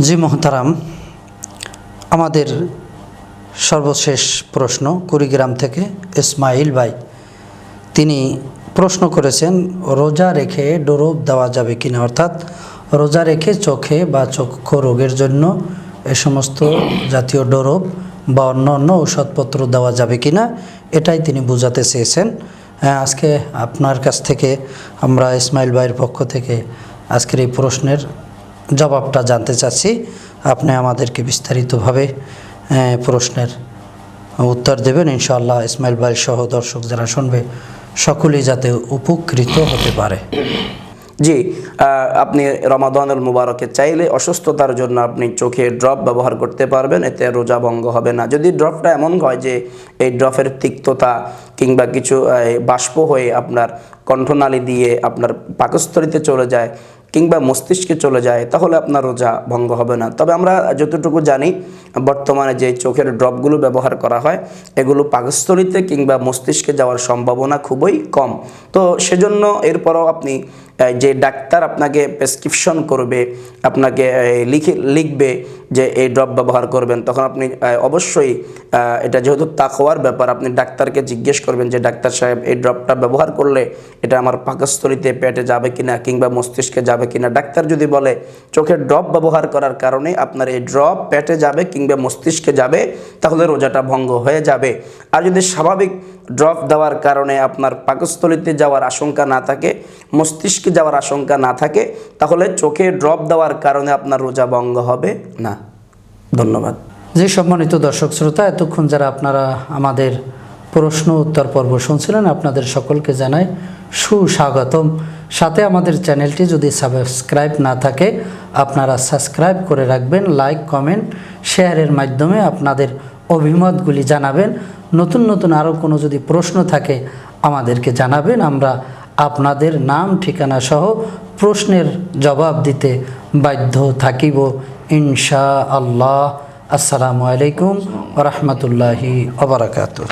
জি মোহতারাম আমাদের সর্বশেষ প্রশ্ন কুড়িগ্রাম থেকে ইসমাইল ভাই। তিনি প্রশ্ন করেছেন রোজা রেখে ডোরব দেওয়া যাবে কিনা? অর্থাৎ রোজা রেখে চোখে বা চক্ষু রোগের জন্য এ সমস্ত জাতীয় ডোরব বা অন্য অন্য ঔষধপত্র দেওয়া যাবে কিনা? এটাই তিনি বোঝাতে চেয়েছেন। হ্যাঁ, আজকে আপনার কাছ থেকে আমরা ইসমাইল ভাইয়ের পক্ষ থেকে আজকের এই প্রশ্নের জবাবটা জানতে চাচ্ছি। আপনি আমাদেরকে বিস্তারিতভাবে প্রশ্নের উত্তর দেবেন। ইনশাআল্লাহ ইসমাইল ভাই সহ দর্শক যারা শুনবে, সকলেই যাতে উপকৃত হতে পারে। জি আপনি রমাদানুল মুবারকে চাইলে অসুস্থতার জন্য আপনি চোখে ড্রপ ব্যবহার করতে পারবেন, এতে রোজা ভঙ্গ হবে না। যদি ড্রপটা এমন হয় যে এই ড্রপের তিক্ততা কিংবা কিছু বাষ্প হয়ে আপনার কণ্ঠনালী দিয়ে আপনার পাকস্থলিতে চলে যায় কিংবা মস্তিষ্কে চলে যায়, তাহলে আপনার রোজা ভঙ্গ হবে না। তবে আমরা যতটুকু জানি, বর্তমানে যে চোখের ড্রপগুলো ব্যবহার করা হয়, এগুলো পাকস্থলিতে কিংবা মস্তিষ্কে যাওয়ার সম্ভাবনা খুবই কম। তো সেজন্য এরপরও আপনি যে ডাক্তার আপনাকে প্রেসক্রিপশন করবে, আপনাকে লিখে, লিখবে যে এই ড্রপ ব্যবহার করবেন, তখন আপনি অবশ্যই এটা যেহেতু তাকওয়ার ব্যাপার, আপনি ডাক্তারকে জিজ্ঞেস করবেন যে, ডাক্তার সাহেব, এই ড্রপটা ব্যবহার করলে এটা আমার পাকস্থলিতে পেটে যাবে কিনা, কিংবা মস্তিষ্কে যাবে কিনা? ডাক্তার যদি বলে, চোখের ড্রপ ব্যবহার করার কারণে আপনার এই ড্রপ পেটে যাবে কিংবা মস্তিষ্কে যাবে, তাহলে রোজাটা ভঙ্গ হয়ে যাবে। আর যদি স্বাভাবিক ড্রপ দেওয়ার কারণে আপনার পাকস্থলিতে যাওয়ার আশঙ্কা না থাকে, মস্তিষ্কে যাওয়ার আশঙ্কা না থাকে, তাহলে চোখে ড্রপ দেওয়ার কারণে আপনার রোজা ভঙ্গ হবে না। ধন্যবাদ। যে সম্মানিত দর্শক শ্রোতা, এতক্ষণ যারা আপনারা আমাদের প্রশ্ন উত্তর পর্ব শুনছিলেন, আপনাদের সকলকে জানাই সুস্বাগতম। সাথে আমাদের চ্যানেলটি যদি সাবস্ক্রাইব না থাকে, আপনারা সাবস্ক্রাইব করে রাখবেন, লাইক, কমেন্ট, শেয়ারের মাধ্যমে আপনাদের অভিমতগুলি জানাবেন। নতুন নতুন আরও কোনো যদি প্রশ্ন থাকে আমাদেরকে জানাবেন। আমরা আপনাদের নাম, ঠিকানা সহ প্রশ্নের জবাব দিতে বাধ্য থাকিব ইনশা আল্লাহ আসসালামু আলাইকুম রহমতুল্লাহি ওবরাকাতু